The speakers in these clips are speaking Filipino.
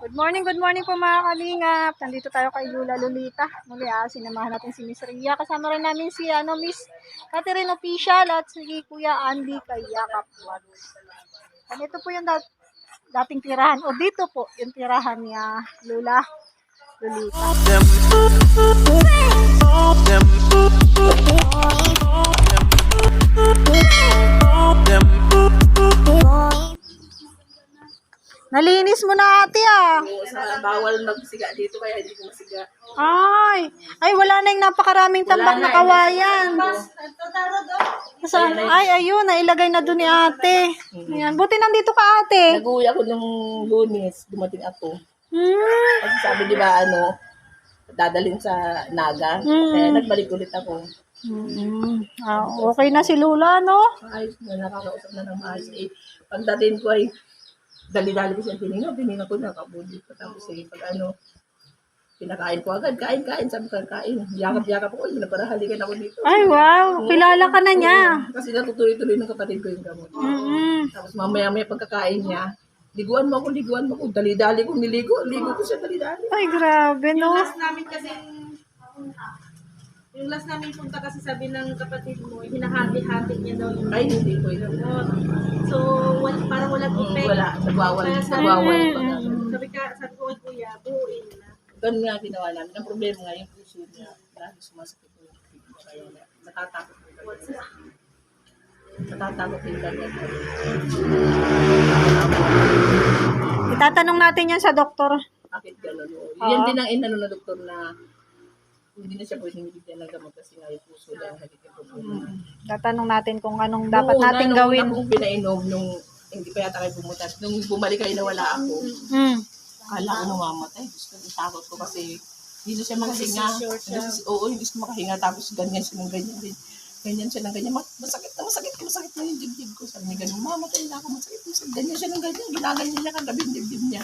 Good morning, good morning po mga kalingap. Nandito tayo kay Lula Lolita. Muli ah, sinamahan natin si Miss Ria. Kasama rin namin si ano, Miss Catherine Official at si Kuya Andy kay Yakap Vlogs. And ito po yung dat dating tirahan. O dito po yung tirahan ni ah, Lula Lolita. Nalinis mo na ate ah. sa bawal magsiga dito kaya hindi ko masiga. Ay, ay wala na yung napakaraming tambak na kawayan. Saan? Ay, ayun, nailagay na doon ni ate. Ayan. Buti nandito ka ate. Nag-uwi ako nung lunes, dumating ako. Hmm. Kasi sabi di ba ano, dadalhin sa Naga. Mm. Kaya nagbalik ulit ako. Mm, ah, okay na si Lula, no? Ayos na, nakakausap na ng maayos. Eh, pagdating ko ay, dali-dali ko siya tinignan, tinignan ko nakabuli ko. Tapos eh, pag ano, pinakain ko agad, kain, kain, sabi ko, kain. Yakap-yakap ko, yun, para halikan ako dito. Ay, wow. Kilala ka na niya. Kasi natutuloy-tuloy ng kapatid ko yung gamot. Mm-mm. Tapos mamaya-maya pagkakain niya, liguan mo ako, liguan mo ako. Dali-dali kong niligo, ligo ko siya dali-dali. Ay, grabe, no? last namin kasi yung last namin punta kasi sabi ng kapatid mo, hinahati-hati niya daw yung Ay, hindi ko yun. So, wal, parang walang Mm, effect. wala, nagwawal, nagwawal. Pag ano. sabi ka, sabi ko, kuya, buuin na. Ganun nga ginawa namin. Ang problema nga yung puso niya, lagi sumasakit yung puso. Kaya na, natatakot yung ganyan. Itatanong natin yan sa doktor. Bakit gano'n? Oo. Yan din ang inano na doktor na hindi na siya pwedeng bigyan ng gamot kasi nga yung puso niya ang halikin ko. Tatanong natin kung anong dapat nating gawin. Nung pinainom, nung hindi pa yata kayo pumunta, nung bumalik kayo na wala ako, Mm. Akala ko namamatay. Gusto ko takot ko kasi hindi na siya makahinga. Oo, hindi siya makahinga. Tapos ganyan siya ng ganyan din. Ganyan siya ng ganyan. Ma- Masakit na, masakit na, masakit na yung dibdib ko. Sabi niya ganun, mamatay na ako, masakit na, masakit. Ganyan siya ng ganyan. Ginaganyan niya kagabi yung dibdib niya.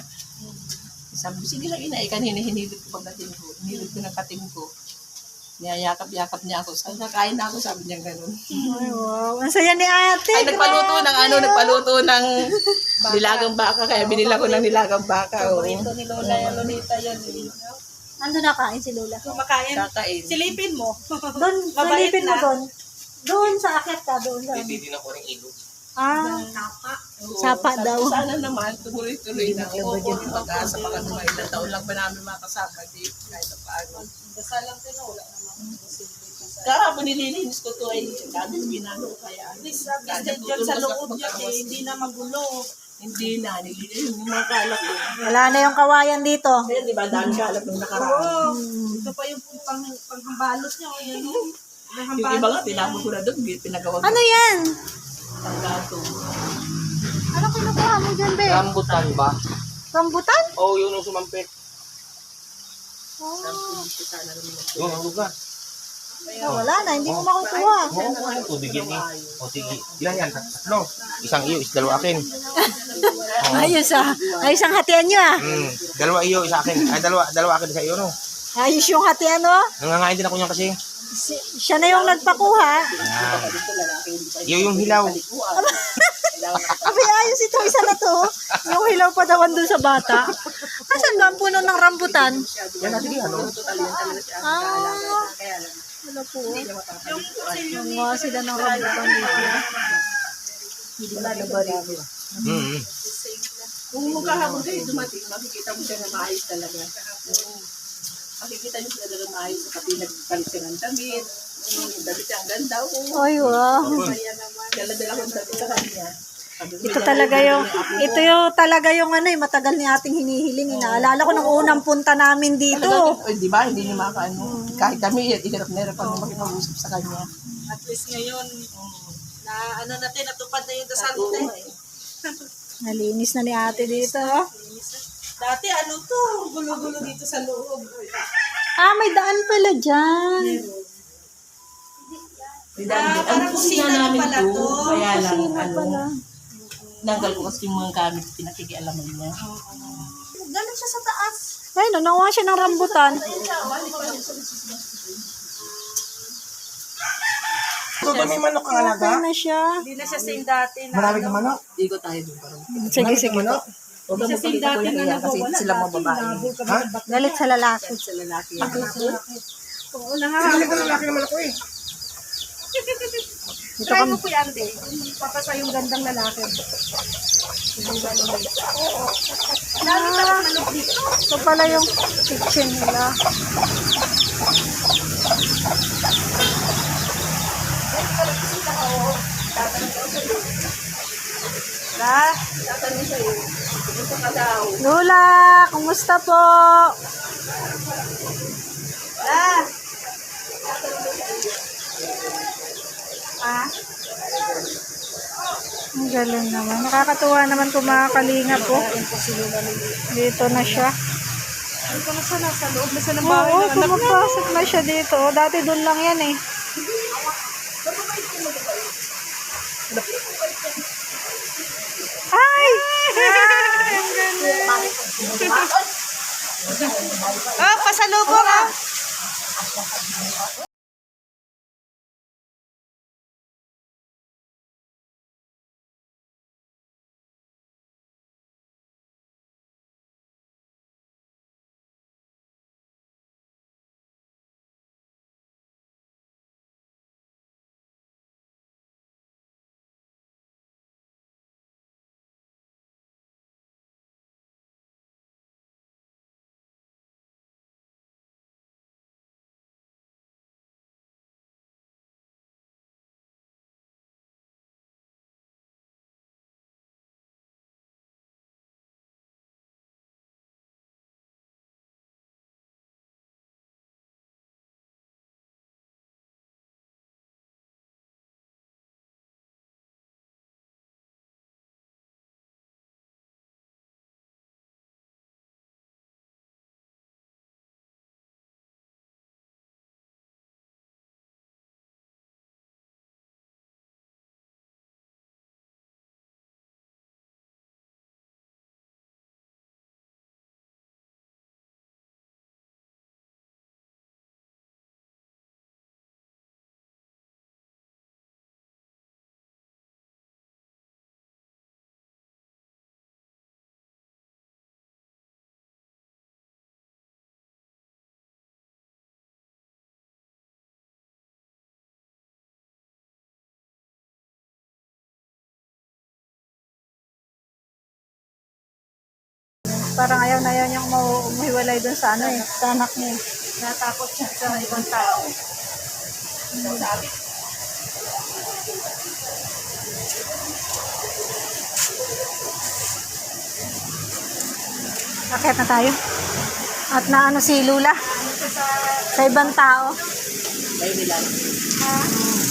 Sabi ko, sige lang ina, ikan hinihilit ko pagdating ko. Hinihilit ko ng kating ko. Niyayakap-yakap niya ako. Sabi niya, kain na ako, sabi niya ganun. Ay, wow. Ang saya ni ate. Ay, nagpaluto ng ano, nagpaluto ng nilagang baka. Kaya binila ko ng nilagang baka. Oh. Ito ni Lola, yung Lolita yun. eh. Nandun na kain si Lula. Kumakain. Kakain. Silipin mo. Doon, salipin mo doon. Doon sa akit ka, doon. Hindi na ko rin ilo. Ah, Tapa. Oo, Sapa sabi daw. ko, Sana naman, tuloy-tuloy na. Oo, oo, pag-asa pa kami. mga Ilang taon lang ba namin makasama di kahit pa paano. Dasal lang din, wala naman. Kahapon nililinis ko to ay dami ginano kaya. At least, at least dyan, dyan sa loob niya, eh, hindi na magulo. Hindi na, nililinis yung mga kalak ko. wala na yung kawayan dito. Kaya di ba, dami kalak nung nakaraan. Oo. Ito pa yung pang, panghambalot niya. O yan, oh. Yung iba nga, niya. tinapon ko na doon, pinagawa ko Ano yan? Ano kinukuha mo dyan, be? Rambutan ba? Rambutan? Oo, oh, yun yung sumampit. Naman. Yung ang lugar. Ah, wala na, hindi mo makukuha. Oo, oh, ano tubig yun eh. O sige, ilan yan? Tatlo. Isang iyo, is dalawa akin. Ayos ah. Ayos ang hatian nyo ah. Hmm, dalawa iyo, isa akin. Ay, dalawa, dalawa akin sa iyo, no? Ayos yung hatian no? Nangangain din ako niyan kasi. Si, siya na yung nagpakuha. Yan. Iyo yung hilaw. Abi, ayos ito, isa na to. Yung hilaw pa dawan doon sa bata. Asan ba ang puno ng rambutan? Yan na, sige, ano? Ah, wala po. Yung mga sila ng rambutan dito. Hmm. Kung magkahapon kayo dumating, makikita mo siya na maayos talaga. Makikita niyo siya talaga maayos sa kapi nagpalit siya ng damit. Damit ang ganda. Oo. Ay, wow. Dala-dala ko ng damit sa kanya. Ito talaga yung, ito yung talaga yung ano eh, matagal ni ating hinihiling. Inaalala ko nung unang punta namin dito. Eh, di ba? Hindi niya makaano. Kahit kami, iharap na hirap kami makipag-usap sa kanya. At least ngayon, na ano natin, natupad na yung dasal natin. Nalinis na ni ate dito. Dati ano to, gulo-gulo dito sa loob. Ah, may daan pala dyan. Ah, parang kusina namin pala to. Kusina ano, pala. Nanggal ko kasi yung mga gamit, pinakikialaman niya. Galing siya sa taas. Ay, nanawa siya ng rambutan. So, may manok ang alaga? Okay na siya. Hindi na siya same dati na Marami ano. kang manok? Igo tayo doon parang. Sige, sige. Manok? Huwag kang magpakita ko yung iya kasi sila mga babae. Ha? Galit sa lalaki. Sa lalaki. Oo, nangangalit. Hindi ko lalaki naman ako eh. Dito Try mo po yan, de. Papasa yung gandang lalaki. Lalo na lang manok dito. Ito pala yung kitchen nila. Ha? Lola, kumusta po? Ha? Ang galing naman. Nakakatuwa naman kung mga kalinga po. Dito na siya. Dito na siya nasa loob na siya ng bahay Oo, pumapasok na siya dito. Oh, Dati doon lang yan eh. Ay! Ay! Ang galing. Oh, pasalubong ah. Parang ayaw na ayaw niyang umuhiwalay doon sa ano eh, sa anak niya eh. Natakot siya sa ibang tao. Akit na tayo. At naano si Lula sa ibang tao. Kayo nila. Ayan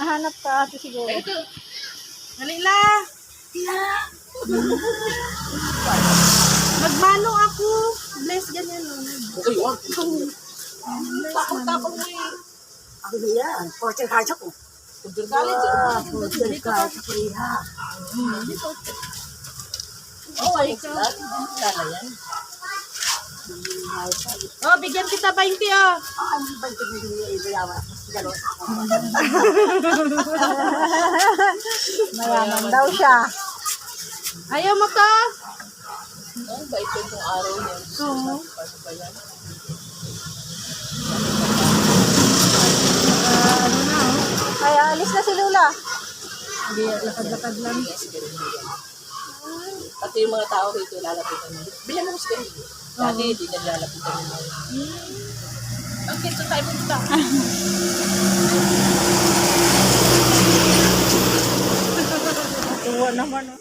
Nahanap ka ate siguro. Ito. Halila! Magmano ako. Bless ganyan. oh. Okay, wag. Tapang-tapang mo eh. Ako yan, portion kaya ko. Galit Portion kaya ko iya. Oh my God. Lala yan. Oh, bigyan kita 20 oh. Ano ba ito hindi ibayawa? Mayaman daw siya. Ayaw mo to? Ang bait ko itong araw niya. Oo. Paano ba yan? Ay, alis na si Lula. Hindi, lakad-lakad lang. Pati yung mga tao rito lalapitan mo. Bilhan mo sila. Dati hindi na lalapitan mo. Ang kito tayo punta. Tuwa naman. Oh.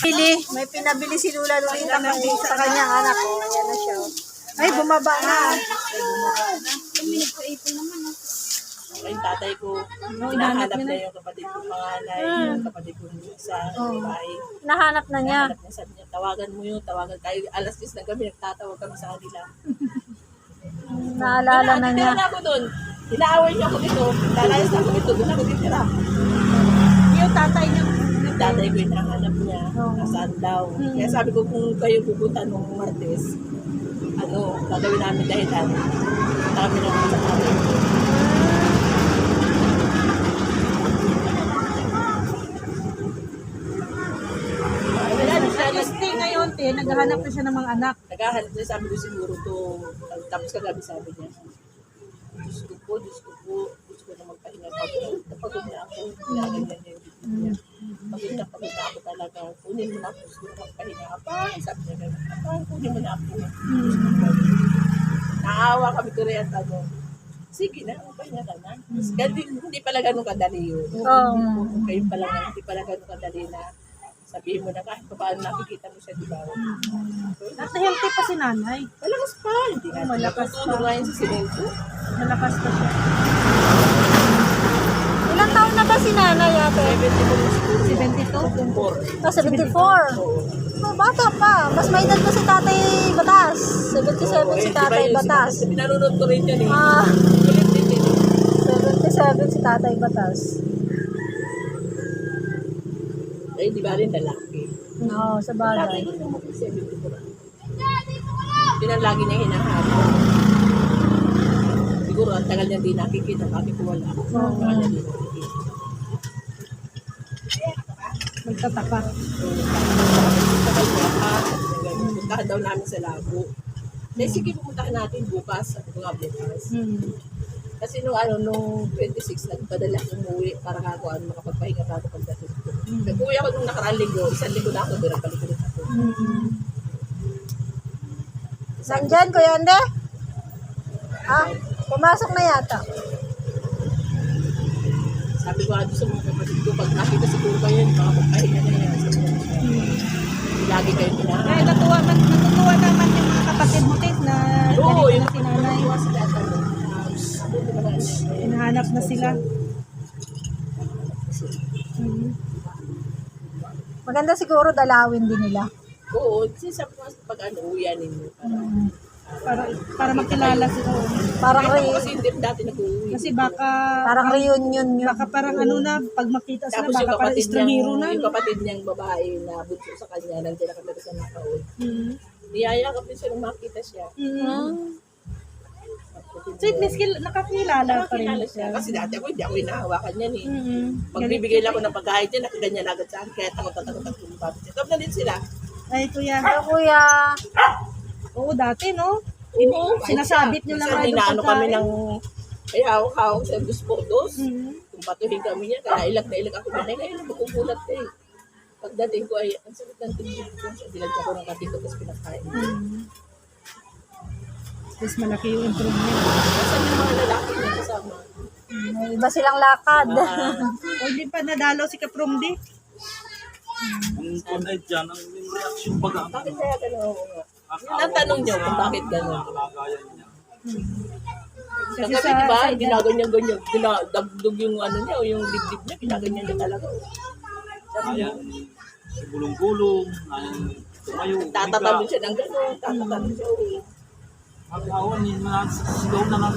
Pili. May pinabili si Lula doon sa, sa kanyang anak. Oh, ayan na siya. oh. Ay, bumaba na. Ay, yung tatay ko, hinahanap na yung kapatid ko panganay, yung kapatid ko sa bahay. Nahanap na niya. Hinahanap niya, sabi niya, tawagan mo yun, tawagan tayo. Alas 10 na kami, nagtatawag kami sa kanila. Naalala na niya. Titira na ako doon. Inaaway niya ako dito. Lalayas na ako dito. Doon ako titira. Yung tatay niya, tatay ko yung nahanap niya. Nasaan daw. Kaya sabi ko kung kayo pupunta nung Martes, ano, gagawin namin dahilan. Kami naman sa tatay ko. Wala na siya. nag- Stay te, naghahanap na siya ng mga anak. Naghahanap niya, sabi ko siguro to, tapos kagabi sabi niya, Diyos ko po, Diyos ko po, gusto ko na magpahinga. Pagod na ako, ginaganyan niya yung bibig niya. Pagod na pagod na ako talaga, kunin mo na ako, gusto ko magpahinga. Apay, sabi niya gano'n, apay, kunin mo na ako. Naawa kami ko rin ano, sige na, magpahinga ka na. Hindi, hindi pala ganun kadali yun. Oo. Kayo pala hindi pala ganun kadali na sabihin mo na kahit pa paano nakikita mo siya, di ba? At healthy pa si nanay. Malakas pa, hindi ka. Malakas pa. ngayon sa simento. Malakas pa siya. Ilang taon na ba si nanay ate? 70 mo na siguro. 72? 74. Ah, 74. Oh, bata pa. Mas may edad pa si tatay Batas. 77 si tatay Batas. Pinanonood ko rin yan eh. Ah, Kulit din yun. 77 si tatay Batas. Eh, di ba rin lalaki? Oo, sa bagay. Tatay ko naman 74. Yun ang lagi niya hinahanap. Siguro ang tagal niya di nakikita, bakit ko wala. Ang tagal niya di nakikita. Magtataka. Tagal pa. Puntahan daw namin sa labo. Eh, sige, pupuntahan natin bukas. Ko nga bukas. Hmm. Kasi nung ano, nung 26, nagpadala umuwi para ako ano, makapagpahinga pa ako pagdating. Mm. Nag-uwi ako nung nakaraan linggo, isang linggo na ako, doon balik ulit ako. Nandyan, Kuya Ande? Ah, pumasok na yata. Sabi ko ano sa mga kapatid ko, pag nakita siguro kayo, makapagpahinga na yan. Sabi ko, Lagi kayo Kaya pinahanap. natuwa, man, natutuwa naman yung mga kapatid mo, te, na Oo, yung na si nanay. Ano. ah. Hinahanap na sila. Hmm. Maganda siguro dalawin din nila. Oo, kasi ko pag ano, uwian ninyo. Para, Para, para makilala sila. Parang Ako re- kasi hindi dati nag-uwi. Kasi baka, parang reunion yun. baka parang ano na, pag makita sila, Tapos baka parang kapatid estrangero na. yung kapatid niyang babae na bunso sa kanya, nandiyan na kami sa nakaon. Hmm. Niyayakap din siya nung makita siya. Hmm. So, miski nakakilala pa rin siya. siya. Kasi dati ako, hindi ako hinahawakan yan eh. Mm-hmm. Magbibigay lang ako ng pagkain niya, nakaganyan agad sa akin. Kaya na takot ako lumapit siya. Tapos na din sila. Ay, kuya. Pero kuya, Oo, dati, no? Oo, sinasabit niyo lang kayo ng kami ng ay hawak-hawak sa dos po dos. Mhm. Kung patuhin kami niya, kaya ilag na ilag ako. Nanay, ngayon na makukulat eh. Pagdating ko ay, ang sakit ng tingin ko. So, dinagyan ko ng katito, tapos pinakain. Mm. Mas malaki yung improvement. Kasi yung mga lalaki na kasama. may iba silang lakad. Ah, O, hindi pa nadalaw si Kapromdi. Ang comment dyan, ang reaction baga, ang bakit kaya gano'n? Yun ang tanong niyo kung bakit gano'n. niya. Kasi sa- di ba? sa- Ginaganyan-ganyan. Dinadagdog yung ano niya, o yung dibdib niya. Ginaganyan niya talaga. Kaya, gulong-gulong, tumayo, Tatatabi siya ng gano'n. Tatatabi siya. Oh. Mag-awan, yun na, sigaw na lang,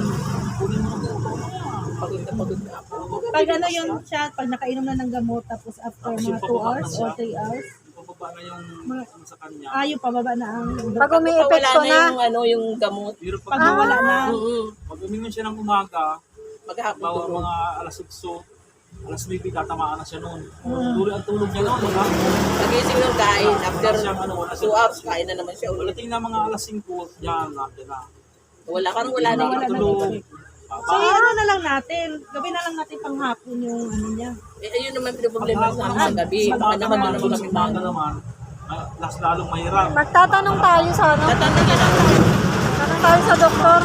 kunin mo ng ulo. Pagod na pagod na ako. Pag ano yun siya, pag nakainom na ng gamot, tapos after mga 2 hours or 3 hours, Pababa na yung ano sa kanya. ayaw pababa na ang Pag Wala umi-epekto na na, yung ano, yung gamot. Pero pag pag, nawala na. Oo. pag umingon siya ng umaga, Maghapon bawa tulog. mga alas 6, alas 9, tatamaan na siya noon. Tuloy ang tulog niya noon, wala. Pagising ng kain, after Wala siyang ano, wala 2 siyang- hours, kain na naman siya ulit. Na mga alas 5, yan, nandiyan na. Wala ka wala na Wala yung na. tulog. So, ano na lang natin, gawin na lang natin panghapon yung ano niya. Eh, ayun naman pinoproblema sa amin sa gabi. Baka naman doon naman kami mga. naman, ah, las lalong mahirap. magtatanong tayo sa ano, Tatanda ka na. tanong tayo sa doktor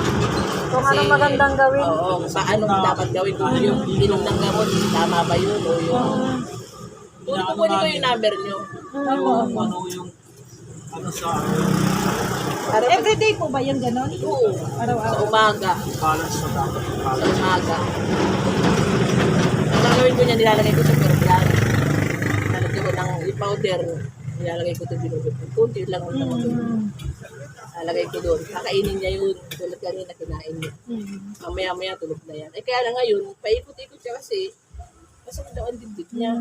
kung Kasi- anong magandang gawin. Oo, paano dapat gawin kung yung inom ng gamot, tama ba yun o yung... Kunin ko kunin ko yung number nyo. Yung ano yung ano sa pag Everyday po ba yung ganon? Oo, sa Araw-araw. umaga. balance na dapat. Sa umaga. Ang gagawin ko niya, nilalagay ko sa perplan. Nilalagay ko ng powder. Nilalagay ko ito binugot. Kunti lang ang naman ko. Doon. Kakainin niya yun. Tulad kanina, kinain niya. Mm. Mamaya-maya tulog na yan. Eh kaya lang ngayon, paikot-ikot siya kasi kasi daw ang dibdib niya.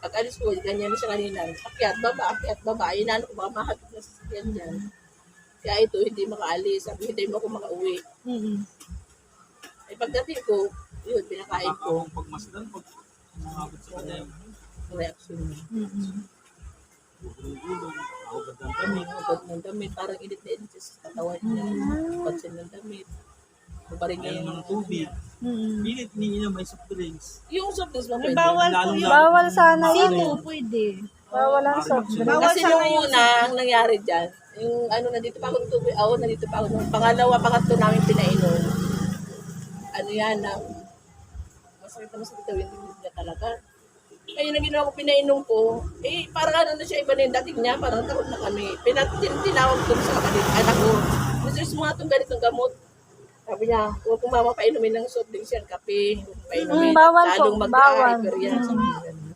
Pag alis ko, ganyan na siya kanina. Akyat, baba, akyat, baba. Inano ko, baka mahatid na sa yan dyan. Kaya ito, hindi makaalis. Sabi, hindi mo ako makauwi. Mm-mm. Eh, pagdating ko, yun, pinakain ko. Nakakawang pagmasdan, pag umabot sa kanya yung Reaction niya. Mm-mm. Ako gandang kami. Agad ng damit, parang init na init sa katawan niya. Pansin ng damit. Niya Ngayon ng tubig. Mm-mm. Pilit niya may soft drinks. Yung soft drinks pwede. bawal yun. Bawal sana yun. Sino pwede? Bawal ang soft drink. Bawal Kasi sana yung una, ang nangyari dyan, yung ano, nandito pa ako tubig, ako, nandito pa ako. Pangalawa, pangatlo namin pinainom. Ano yan, na, masakit na masakit daw yung dibdib niya talaga. Ayun na ginawa ko, pinainom ko, eh, parang ano na siya, iba na yung dating niya, parang takot na kami. Pinat, tin- tinawag ko sa kapatid, anak ko, Mrs. mga itong ganitong gamot. Sabi niya, huwag kong mama painumin ng soft drinks yan, kape. Huwag painumin. Mm, bawal Lalong bawal. mag-hyper yan. Niya ganun.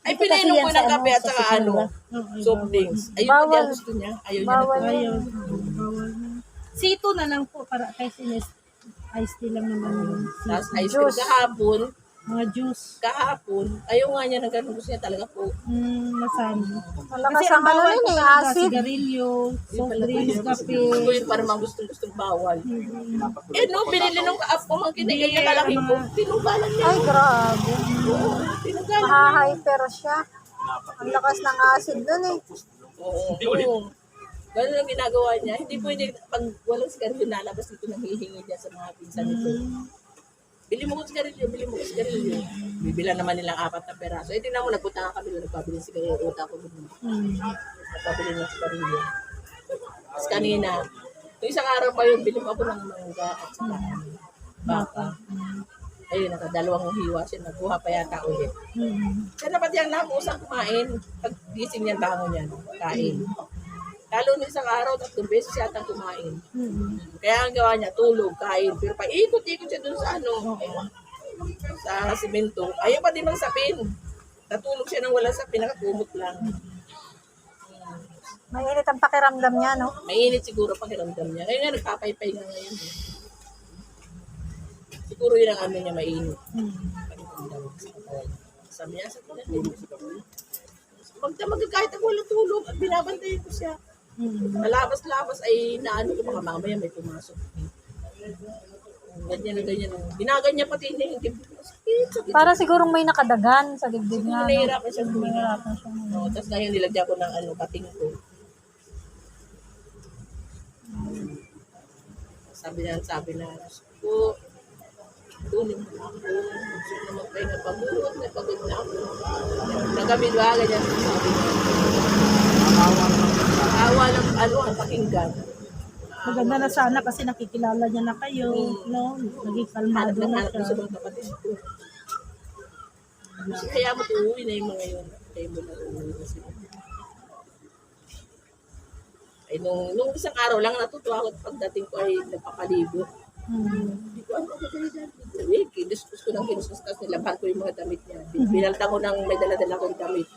Ay, pinainom ko sa ng kape ano, at sa saka ano, soft drinks. Ayun Bawal. din gusto niya. Ayaw niya Bawal na. Ayaw. Bawal. Sito na lang po para kay sinis. Ice tea lang naman yun. Tapos ice cream Juice. kahapon, Mga juice. kahapon, ayaw nga niya ng ganun. Gusto niya talaga po. Mm, masama. Malakas Kasi ang ano bawal nun eh, talaga, acid. sigarilyo, soft drinks, kape. Gusto yun para mga gustong-gustong bawal. Eh no, binili nung kaap ko, mga kinaiya niya kalaki ko. Tinugalan niya. Ay, grabe. Oo, tinugalan. Maha-hyper siya. Ang lakas ng acid dun eh. Oo. oo. Ganun ang ginagawa niya. Hindi pwede, pag walang sigarilyo, nalabas dito nang hihingi niya sa mga pinsan nito. Bili mo ko sigarilyo, bili mo ko sigarilyo. Bibila naman nilang apat na peraso. Eh, tingnan mo, nagpunta kami doon, nagpabili sigarilyo. Uta ko doon. Mm. Nagpabili ng sigarilyo. Tapos kanina, yung isang araw pa yun, bili mo ako ng mangga at saka baka. Ayun, nakadalawang hiwa siya. Nagkuha pa yata ulit. Mm. Kaya dapat yan lang, usang kumain. Pag gising niyan, bangon yan, kain. Lalo nung isang araw, tatlong beses yata kumain. Mm. Kaya ang gawa niya, tulog, kain. Pero pa ikot-ikot siya dun sa ano, sa simento. Ayaw pa din magsapin. Natulog siya nang walang sapin, nakakumot lang. Mainit ang pakiramdam niya, no? Mainit siguro pakiramdam niya. Ngayon nga, nagpapaypay nga ngayon. eh. Siguro yun ang ano niya, mainit. Sa katawan. Sabi niya, sa katawan. Magdamag kahit ako walang tulog at binabantayan ko siya. Nalabas-labas ay naano ko baka mamaya may pumasok. Ganyan na ganyan. Ginaganyan pati niya yung dibdib. Sakit, sakit. Para sigurong may nakadagan sa dibdib niya, no? Nahihirapan siya. Nahihirapan siya. No, tapos ngayon nilagyan ko ng ano, pating ko. Sabi na, sabi na, ko, tunin mo na ako. Gusto na magpahinga pagod, na pagod na ako. Nagabi ba, ganyan sabi niya. Awa ng ano, ang pakinggan. Maganda na sana kasi nakikilala niya na kayo, no? Naging kalmado na siya. sa mga kapatid ko. Kasi kaya mo uuwi na yung mga yun. Kaya mo na uuwi na sila. Ay, nung, nung isang araw lang natutuwa ako at pagdating ko ay nagpapaligo. Mm. Hindi ko ano ako dali dyan. Eh, kinuskus ko ng kinuskus kasi nilaban ko yung mga damit niya. Binalta ko ng may dala-dala kong damit.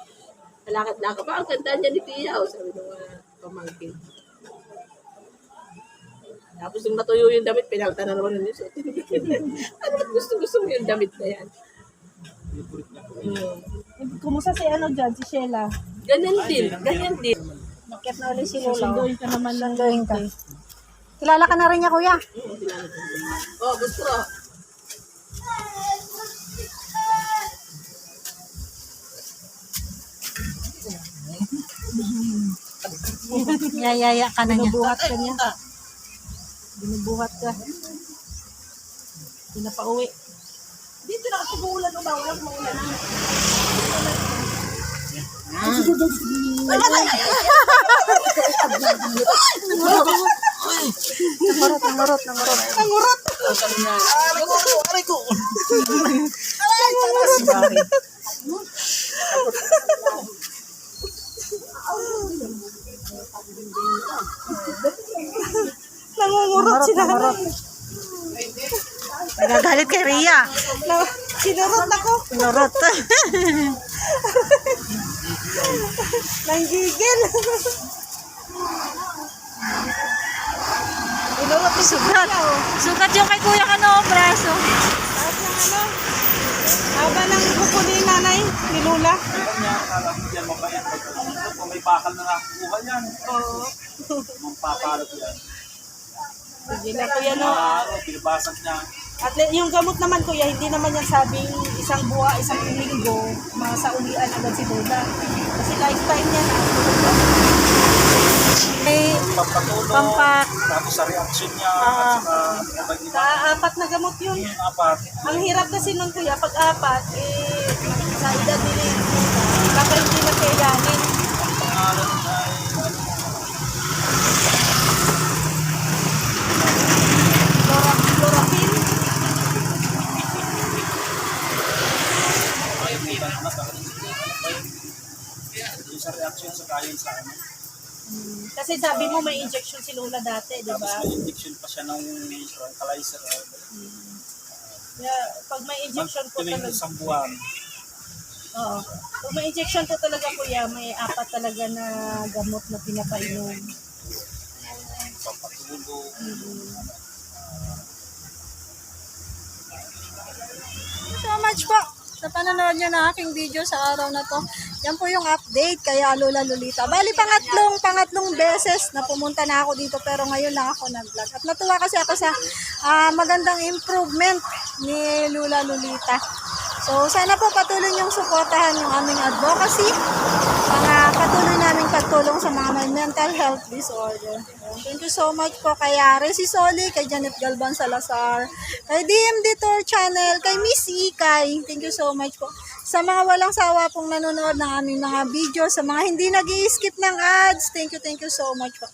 Malakad-lakad pa, ang ganda niya ni Tia. O, sabi ng mga pamangkin. Tapos nung natuyo yung damit, pinalta na naman yung suot. ano gusto-gusto mo yung damit na yan? Hmm. Kumusta si ano dyan, si Sheila? Ganyan din, ganyan din. Bakit na ulit si Lola? Sunduin ka naman ng Sunduin ka. Kilala ka na rin niya, kuya. Oh, gusto Yayaya ka na niya. Binubuhat ka niya. Ah, Binubuhat ka. Hindi na pa uwi. Dito na ako umuulan o ba? Walang maulan na. Namurot, namurot, namurot. Oh, sabi na. Aray ko! Namurot, namurot. Nagagalit kay Ria. Sinurot ako. Namurot. Nanggigil. Sugat. Sugat yung kay kuya ka no, braso. Haba ng buko ni nanay, ni Lula. niya, mo yan mabait. Pag ano, kung may bakal na nakukuha yan, Oo. mampapalot yan. Sige na kuya no. Ah, ano, binabasag niya. At le- yung gamot naman kuya, hindi naman yan sabing isang buwa, isang linggo, masaulian agad si Lola. Kasi lifetime niya na. May Pampatulog, pampa, tapos sa reaction niya, Ah. at saka iba Sa apat na gamot yun. yung apat. Ang hirap kasi nun kuya, pag apat, eh, sa edad nila yung baka hindi na kayanin. Sa reaction sa kain sa ano. Kasi sabi mo may injection si Lola dati, di Tapos ba? may injection pa siya ng tranquilizer. Kaya pag may injection po talaga, isang buwan. Oo. Pag may injection po talaga kuya, may apat talaga na gamot na pinapainom. pampatulog. so much po sa panonood nyo ng aking video sa araw na to. Yan po yung update kaya Lola Lolita. Bali, pangatlong, pangatlong beses na pumunta na ako dito pero ngayon lang ako nag-vlog. At natuwa kasi ako sa ah, magandang improvement ni Lola Lolita. So, sana po patuloy niyong suportahan yung aming advocacy. Mga patuloy naming pagtulong sa mga may mental health disorder. Thank you so much po kay Resi Soli, kay Janet Galban Salazar, kay DMD Tour Channel, kay Miss Ikay. Thank you so much po. Sa mga walang sawa pong nanonood ng aming mga video, sa mga hindi nag skip ng ads, thank you, thank you so much po.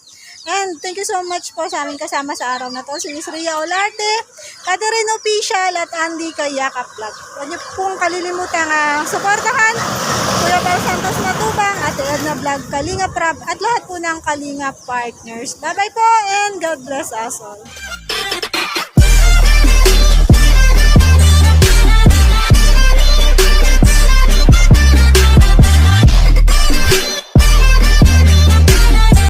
And thank you so much po sa aming kasama sa araw na to, si Miss Ria Olarte, Catherine Official at Andy Kayaka Vlog. Huwag niyo pong kalilimutan uh, suportahan Kuya Pao Santos Matubang, Ate Edna Vlog, Kalinga Prab, at lahat po ng Kalinga Partners. Bye-bye po and God bless us all.